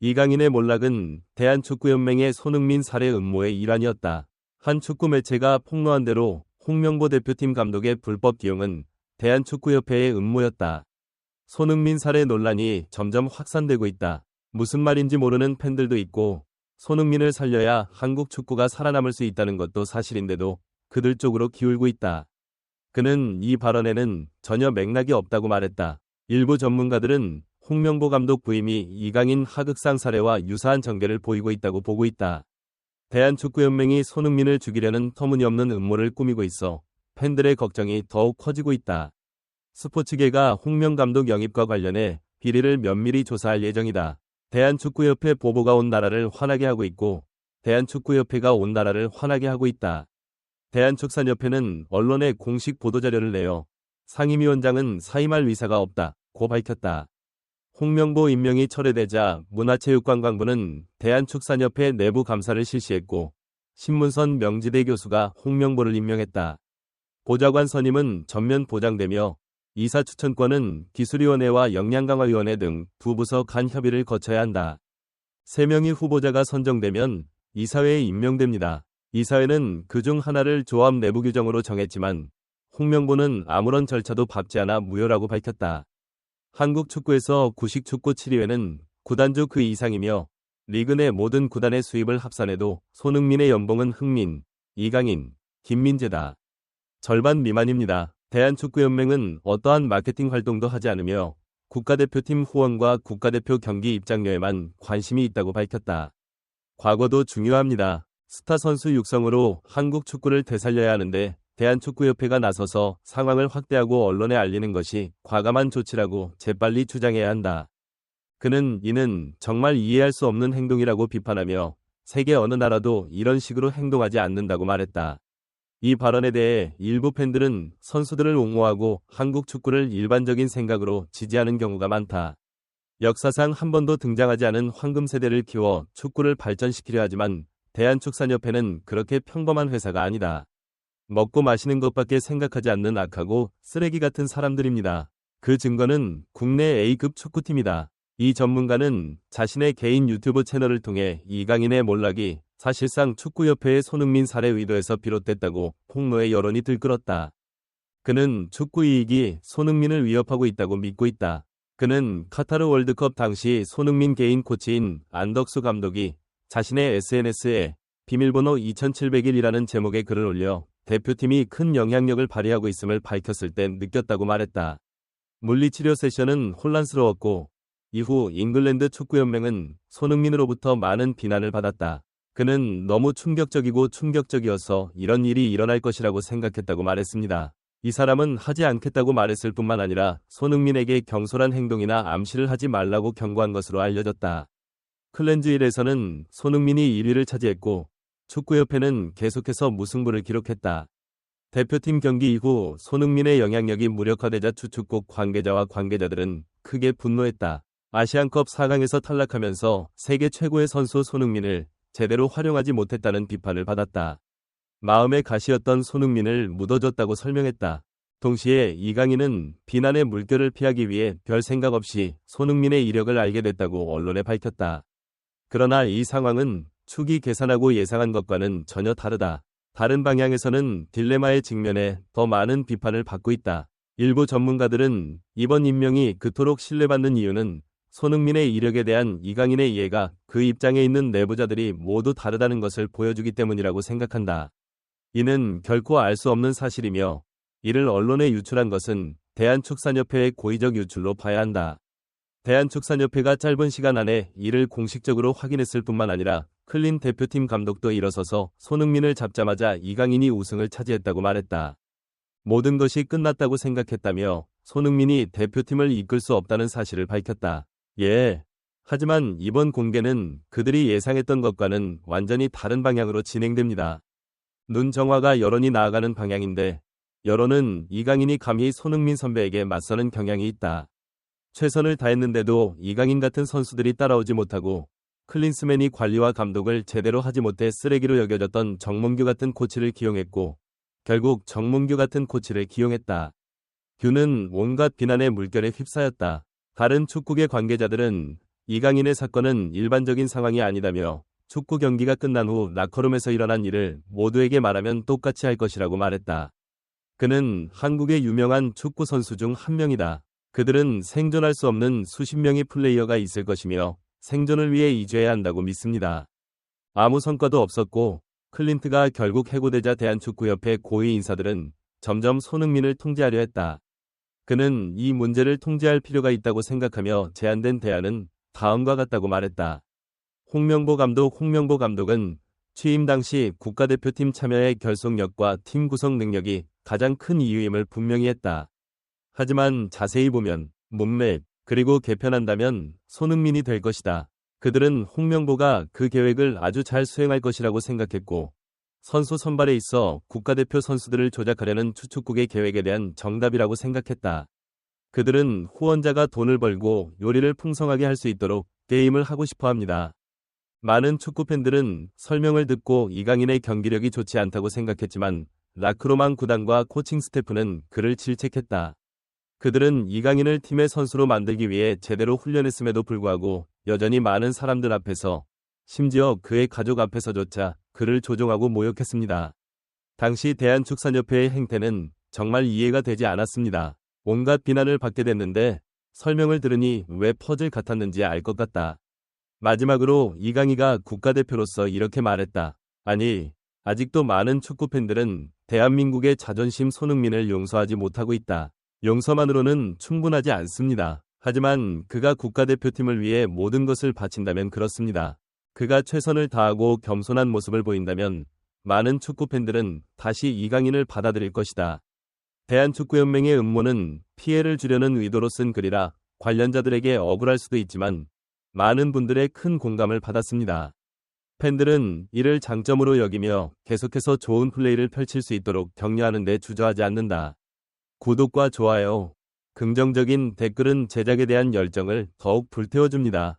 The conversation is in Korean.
이강인의 몰락은 대한축구연맹의 손흥민 살해 음모의 일환이었다. 한 축구 매체가 폭로한 대로 홍명보 대표팀 감독의 불법 기용은 대한축구협회의 음모였다. 손흥민 살해 논란이 점점 확산되고 있다. 무슨 말인지 모르는 팬들도 있고 손흥민을 살려야 한국 축구가 살아남을 수 있다는 것도 사실인데도 그들 쪽으로 기울고 있다. 그는 이 발언에는 전혀 맥락이 없다고 말했다. 일부 전문가들은 홍명보 감독 부임이 이강인 하극상 사례와 유사한 전개를 보이고 있다고 보고 있다. 대한축구연맹이 손흥민을 죽이려는 터무니없는 음모를 꾸미고 있어 팬들의 걱정이 더욱 커지고 있다. 스포츠계가 홍명 감독 영입과 관련해 비리를 면밀히 조사할 예정이다. 대한축구협회 보보가 온 나라를 화나게 하고 있고 대한축구협회가 온 나라를 화나게 하고 있다. 대한축산협회는 언론에 공식 보도자료를 내어 상임위원장은 사임할 의사가 없다고 밝혔다. 홍명보 임명이 철회되자 문화체육관광부는 대한축산협회 내부 감사를 실시했고 신문선 명지대 교수가 홍명보를 임명했다. 보좌관 선임은 전면 보장되며 이사 추천권은 기술위원회와 역량강화위원회 등 두 부서 간 협의를 거쳐야 한다. 3명의 후보자가 선정되면 이사회에 임명됩니다. 이사회는 그중 하나를 조합 내부 규정으로 정했지만 홍명보는 아무런 절차도 밟지 않아 무효라고 밝혔다. 한국 축구에서 구식 축구 7위회는 구단주 그 이상이며 리그 내 모든 구단의 수입을 합산해도 손흥민의 연봉은 흥민, 이강인, 김민재다. 절반 미만입니다. 대한축구연맹은 어떠한 마케팅 활동도 하지 않으며 국가대표팀 후원과 국가대표 경기 입장료에만 관심이 있다고 밝혔다. 과거도 중요합니다. 스타 선수 육성으로 한국 축구를 되살려야 하는데 대한축구협회가 나서서 상황을 확대하고 언론에 알리는 것이 과감한 조치라고 재빨리 주장해야 한다. 그는 이는 정말 이해할 수 없는 행동이라고 비판하며 세계 어느 나라도 이런 식으로 행동하지 않는다고 말했다. 이 발언에 대해 일부 팬들은 선수들을 옹호하고 한국 축구를 일반적인 생각으로 지지하는 경우가 많다. 역사상 한 번도 등장하지 않은 황금 세대를 키워 축구를 발전시키려 하지만 대한축산협회는 그렇게 평범한 회사가 아니다. 먹고 마시는 것밖에 생각하지 않는 악하고 쓰레기 같은 사람들입니다. 그 증거는 국내 A급 축구팀이다. 이 전문가는 자신의 개인 유튜브 채널을 통해 이강인의 몰락이 사실상 축구협회의 손흥민 살해 의도에서 비롯됐다고 폭로의 여론이 들끓었다. 그는 축구 이익이 손흥민을 위협하고 있다고 믿고 있다. 그는 카타르 월드컵 당시 손흥민 개인 코치인 안덕수 감독이 자신의 SNS에 비밀번호 2701이라는 제목의 글을 올려 대표팀이 큰 영향력을 발휘하고 있음을 밝혔을 때 느꼈다고 말했다. 물리치료 세션은 혼란스러웠고 이후 잉글랜드 축구연맹은 손흥민으로부터 많은 비난을 받았다. 그는 너무 충격적이고 충격적이어서 이런 일이 일어날 것이라고 생각했다고 말했습니다. 이 사람은 하지 않겠다고 말했을 뿐만 아니라 손흥민에게 경솔한 행동이나 암시를 하지 말라고 경고한 것으로 알려졌다. 클렌즈일에서는 손흥민이 1위를 차지했고 축구협회는 계속해서 무승부를 기록했다. 대표팀 경기 이후 손흥민의 영향력이 무력화되자 추축국 관계자와 관계자들은 크게 분노했다. 아시안컵 4강에서 탈락하면서 세계 최고의 선수 손흥민을 제대로 활용하지 못했다는 비판을 받았다. 마음의 가시였던 손흥민을 묻어줬다고 설명했다. 동시에 이강인은 비난의 물결을 피하기 위해 별 생각 없이 손흥민의 이력을 알게 됐다고 언론에 밝혔다. 그러나 이 상황은 축이 계산하고 예상한 것과는 전혀 다르다. 다른 방향에서는 딜레마의 직면에 더 많은 비판을 받고 있다. 일부 전문가들은 이번 임명이 그토록 신뢰받는 이유는 손흥민의 이력에 대한 이강인의 이해가 그 입장에 있는 내부자들이 모두 다르다는 것을 보여주기 때문이라고 생각한다. 이는 결코 알 수 없는 사실이며 이를 언론에 유출한 것은 대한축산협회의 고의적 유출로 봐야 한다. 대한축산협회가 짧은 시간 안에 이를 공식적으로 확인했을 뿐만 아니라 클린 대표팀 감독도 일어서서 손흥민을 잡자마자 이강인이 우승을 차지했다고 말했다. 모든 것이 끝났다고 생각했다며 손흥민이 대표팀을 이끌 수 없다는 사실을 밝혔다. 예. 하지만 이번 공개는 그들이 예상했던 것과는 완전히 다른 방향으로 진행됩니다. 눈 정화가 여론이 나아가는 방향인데 여론은 이강인이 감히 손흥민 선배에게 맞서는 경향이 있다. 최선을 다했는데도 이강인 같은 선수들이 따라오지 못하고 클린스맨이 관리와 감독을 제대로 하지 못해 쓰레기로 여겨졌던 정몽규 같은 코치를 기용했고 결국 정몽규 같은 코치를 기용했다. 규는 온갖 비난의 물결에 휩싸였다. 다른 축구계 관계자들은 이강인의 사건은 일반적인 상황이 아니다며 축구 경기가 끝난 후 라커룸에서 일어난 일을 모두에게 말하면 똑같이 할 것이라고 말했다. 그는 한국의 유명한 축구 선수 중 한 명이다. 그들은 생존할 수 없는 수십 명의 플레이어가 있을 것이며 생존을 위해 이주해야 한다고 믿습니다. 아무 성과도 없었고 클린트가 결국 해고되자 대한축구협회 고위 인사들은 점점 손흥민을 통제하려 했다. 그는 이 문제를 통제할 필요가 있다고 생각하며 제안된 대안은 다음과 같다고 말했다. 홍명보 감독 홍명보 감독은 취임 당시 국가대표팀 참여의 결속력과 팀 구성 능력이 가장 큰 이유임을 분명히 했다. 하지만 자세히 보면 몸매 그리고 개편한다면 손흥민이 될 것이다. 그들은 홍명보가 그 계획을 아주 잘 수행할 것이라고 생각했고 선수 선발에 있어 국가대표 선수들을 조작하려는 추축국의 계획에 대한 정답이라고 생각했다. 그들은 후원자가 돈을 벌고 요리를 풍성하게 할 수 있도록 게임을 하고 싶어 합니다. 많은 축구 팬들은 설명을 듣고 이강인의 경기력이 좋지 않다고 생각했지만 라크로만 구단과 코칭 스태프는 그를 질책했다. 그들은 이강인을 팀의 선수로 만들기 위해 제대로 훈련했음에도 불구하고 여전히 많은 사람들 앞에서 심지어 그의 가족 앞에서조차 그를 조종하고 모욕했습니다. 당시 대한축산협회의 행태는 정말 이해가 되지 않았습니다. 온갖 비난을 받게 됐는데 설명을 들으니 왜 퍼즐 같았는지 알 것 같다. 마지막으로 이강희가 국가대표로서 이렇게 말했다. 아니, 아직도 많은 축구팬들은 대한민국의 자존심 손흥민을 용서하지 못하고 있다. 용서만으로는 충분하지 않습니다. 하지만 그가 국가대표팀을 위해 모든 것을 바친다면 그렇습니다. 그가 최선을 다하고 겸손한 모습을 보인다면 많은 축구 팬들은 다시 이강인을 받아들일 것이다. 대한축구연맹의 음모는 피해를 주려는 의도로 쓴 글이라 관련자들에게 억울할 수도 있지만 많은 분들의 큰 공감을 받았습니다. 팬들은 이를 장점으로 여기며 계속해서 좋은 플레이를 펼칠 수 있도록 격려하는 데 주저하지 않는다. 구독과 좋아요, 긍정적인 댓글은 제작에 대한 열정을 더욱 불태워줍니다.